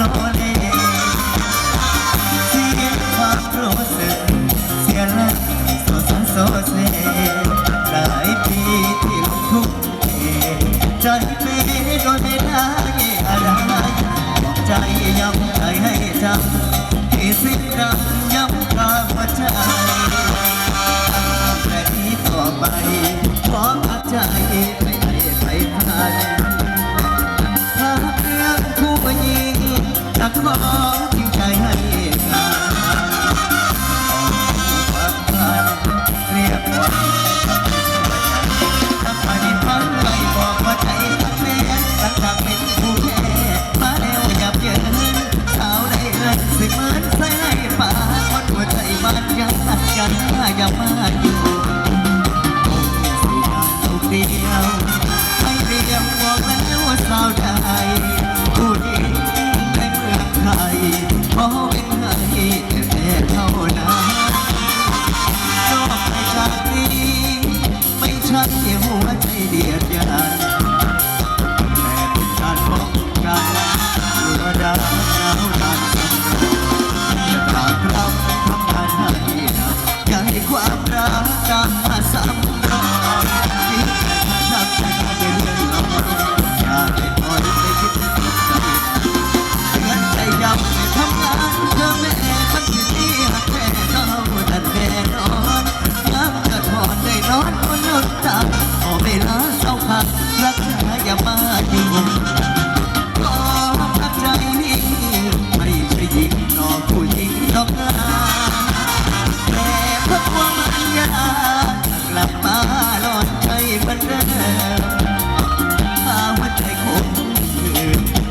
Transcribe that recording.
รอเล่ามรู้สึกเสียรักโซซันโซเซหที่ลงทุกใจปีโดยไม่ได้อะไรบอกใจย้ำใจให้จำที่สิ่งรักย้ำ ของใจให้กันความรักที่เรียกว่าทำใจดูแค่มาเลวหยาบเยินเขาได้รักเหมือนใหัวใจมันยังสั่นกันอย่ามา